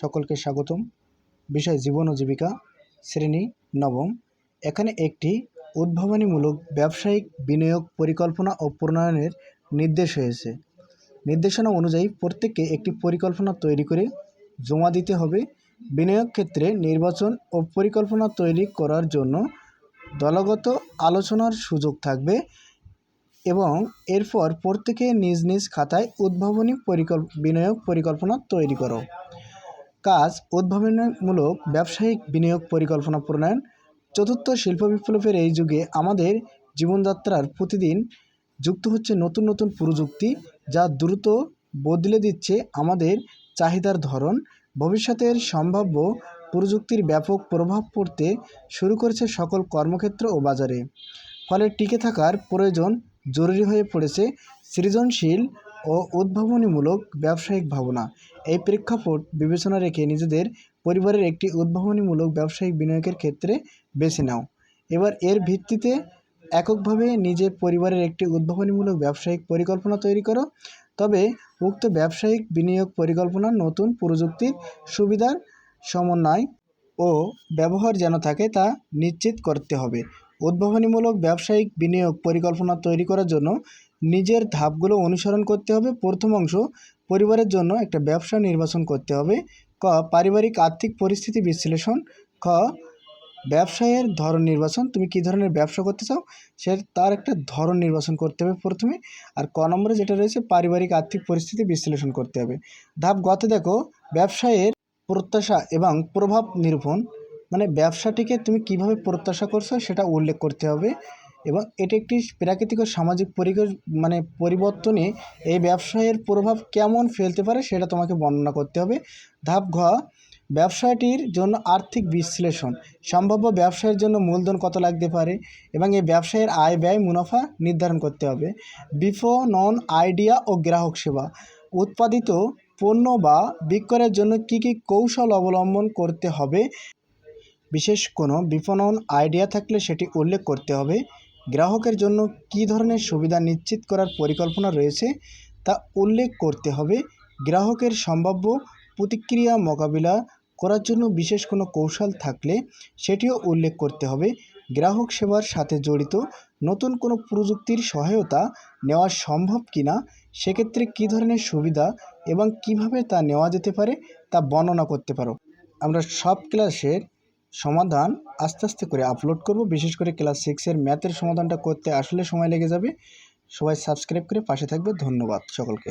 সকলকে স্বাগতম। বিষয় জীবন ও জীবিকা, শ্রেণি, নবম। এখানে একটি উদ্ভাবনীমূলক ব্যবসায়িক বিনিয়োগ পরিকল্পনা ও প্রণয়নের নির্দেশ হয়েছে। নির্দেশনা অনুযায়ী প্রত্যেককে একটি পরিকল্পনা তৈরি করে জমা দিতে হবে। বিনিয়োগ ক্ষেত্রে নির্বাচন ও পরিকল্পনা তৈরি করার জন্য দলগত আলোচনার সুযোগ থাকবে এবং এরপর প্রত্যেকে নিজ নিজ খাতায় উদ্ভাবনী পরিকল্প বিনিয়োগ পরিকল্পনা তৈরি করো। কাজ উদ্ভাবনীমূলক ব্যবসায়িক বিনিয়োগ পরিকল্পনা প্রণয়ন, চতুর্থ শিল্প বিপ্লবের এই যুগে আমাদের জীবনযাত্রার প্রতিদিন যুক্ত হচ্ছে নতুন নতুন প্রযুক্তি যা দ্রুত বদলে দিচ্ছে আমাদের চাহিদার ধরন। ভবিষ্যতের সম্ভাব্য প্রযুক্তির ব্যাপক প্রভাব পড়তে শুরু করেছে সকল কর্মক্ষেত্র ও বাজারে। ফলে টিকে থাকার প্রয়োজন জরুরি হয়ে পড়েছে সৃজনশীল ও উদ্ভাবনীমূলক ব্যবসায়িক ভাবনা। এই প্রেক্ষাপট বিবেচনা রেখে নিজেদের পরিবারের একটি উদ্ভাবনীমূলক ব্যবসায়িক বিনিয়োগের ক্ষেত্রে বেছে নাও। এবার এর ভিত্তিতে এককভাবে নিজের পরিবারের একটি উদ্ভাবনীমূলক ব্যবসায়িক পরিকল্পনা তৈরি করো। তবে উক্ত ব্যবসায়িক বিনিয়োগ পরিকল্পনা নতুন প্রযুক্তির সুবিধার সমন্বয় ও ব্যবহার যেন থাকে তা নিশ্চিত করতে হবে। উদ্ভাবনীমূলক ব্যবসায়িক বিনিয়োগ পরিকল্পনা তৈরি করার জন্য নিজের ধাপগুলো অনুসরণ করতে হবে। প্রথম অংশ, পরিবারের জন্য একটা ব্যবসা নির্বাচন করতে হবে। ক, পারিবারিক আর্থিক পরিস্থিতি বিশ্লেষণ। খ, ব্যবসায়ের ধরন নির্বাচন। তুমি কী ধরনের ব্যবসা করতে চাও? সে, তার একটা ধরন নির্বাচন করতে হবে প্রথমে। আর ক নম্বরে যেটা রয়েছে, পারিবারিক আর্থিক পরিস্থিতি বিশ্লেষণ করতে হবে। ধাপ গতে দেখো, ব্যবসায়ের প্রত্যাশা এবং প্রভাব নিরূপণ। মানে ব্যবসাটিকে তুমি কীভাবে প্রত্যাশা করছ সেটা উল্লেখ করতে হবে এবং এটি একটি প্রাকৃতিক ও সামাজিক পরিবেশ মানে পরিবর্তনে এই ব্যবসায়ের প্রভাব কেমন ফেলতে পারে সেটা তোমাকে বর্ণনা করতে হবে। ধাপ ঘ, ব্যবসাটির জন্য আর্থিক বিশ্লেষণ। সম্ভাব্য ব্যবসায়ের জন্য মূলধন কত লাগতে পারে এবং এই ব্যবসায়ের আয় ব্যয় মুনাফা নির্ধারণ করতে হবে। বিপণন আইডিয়া ও গ্রাহক সেবা। উৎপাদিত পণ্য বা বিক্রয়ের জন্য কী কী কৌশল অবলম্বন করতে হবে বিশেষ কোনো বিপণন আইডিয়া থাকলে সেটি উল্লেখ করতে হবে, গ্রাহকের জন্য কী ধরনের সুবিধা নিশ্চিত করার পরিকল্পনা রয়েছে তা উল্লেখ করতে হবে, গ্রাহকের সম্ভাব্য প্রতিক্রিয়া মোকাবিলা করার জন্য বিশেষ কোনো কৌশল থাকলে সেটিও উল্লেখ করতে হবে, গ্রাহক সেবার সাথে জড়িত নতুন কোনো প্রযুক্তির সহায়তা নেওয়া সম্ভব কি না সেক্ষেত্রে কী ধরনের সুবিধা এবং কীভাবে তা নেওয়া যেতে পারে তা বর্ণনা করতে পারো। আমরা সব ক্লাসের সমাধান আস্তে আস্তে করে আপলোড করব। বিশেষ করে ক্লাস সিক্সের ম্যাথের সমাধানটা করতে আসলে সময় লেগে যাবে। সবাই সাবস্ক্রাইব করে পাশে থাকবে। ধন্যবাদ সকলকে।